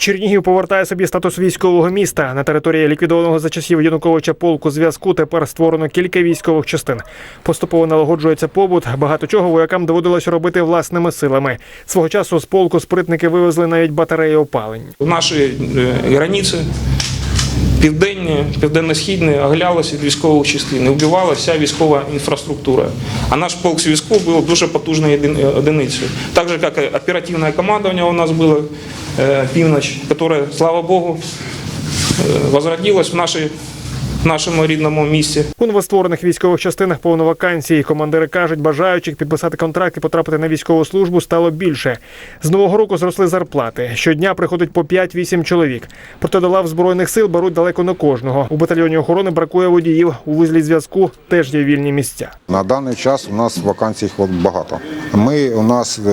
Чернігів повертає собі статус військового міста. На території ліквідованого за часів Януковича полку зв'язку тепер створено кілька військових частин. Поступово налагоджується побут. Багато чого воякам доводилось робити власними силами. Свого часу з полку спритники вивезли навіть батареї опалень. У нашій границі південні, південно-східні оглялися від військових частин, вбивала вся військова інфраструктура. А наш полк зв'язку був дуже потужною одиницею. Так же, як і оперативне командування у нас було е, північ, яке, слава Богу, е, возродилось в, нашій, в нашому рідному місті. У новостворених військових частинах повно вакансій. Командири кажуть, бажаючих підписати контракт і потрапити на військову службу стало більше. З нового року зросли зарплати. Щодня приходить по 5-8 чоловік. Проте до лав збройних сил беруть далеко не кожного. У батальйоні охорони бракує водіїв. У вузлі зв'язку теж є вільні місця. На даний час у нас вакансій багато. Ми у нас е,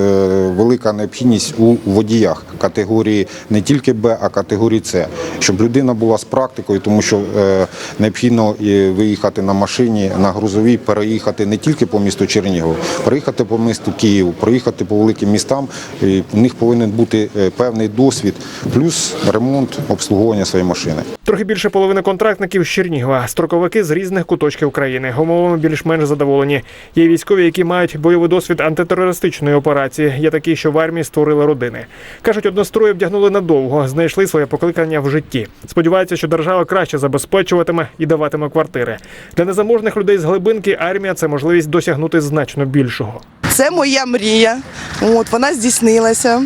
велика необхідність у водіях категорії не тільки Б, а категорії С, щоб людина була з практикою, тому що е, необхідно виїхати на машині на грузовій, переїхати не тільки по місту Чернігів, переїхати по місту Київ, проїхати по великим містам. І у них повинен бути е, певний досвід, плюс ремонт, обслуговування своєї машини. Трохи більше половини контрактників з Чернігова, строковики з різних куточків країни. Умовами більш-менш задоволені. Є військові, які мають бойовий досвід антитерористичної операції. Є такі, що в армії створили родини. кажуть, однострої вдягнули надовго, знайшли своє покликання в житті. Сподіваються, що держава краще забезпечуватиме і даватиме квартири. Для незаможних людей з глибинки армія це можливість досягнути значно більшого. Це моя мрія. От вона здійснилася.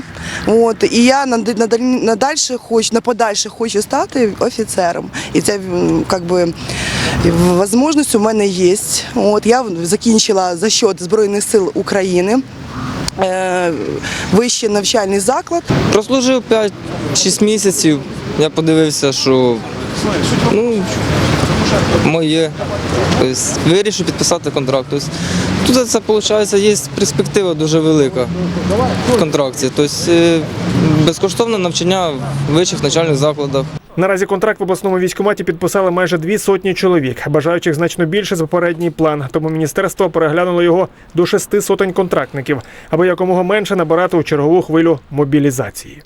От і я над- надаль- надальше хочу на подальше хочу стати офіцером. І ця м, би, можливість у мене є. От я закінчила за счет Збройних сил України. е, Вищий навчальний заклад. Прослужив 5-6 місяців. Я подивився, що ну, моє. Тобто, вирішив підписати контракт. Тобто, тут це виходить, є перспектива дуже велика в контракті. Тобто, е, безкоштовне навчання в вищих навчальних закладах. Наразі контракт в обласному військкоматі підписали майже дві сотні чоловік. Бажаючих значно більше за попередній план. Тому міністерство переглянуло його до шести сотень контрактників, аби якомога менше набирати у чергову хвилю мобілізації.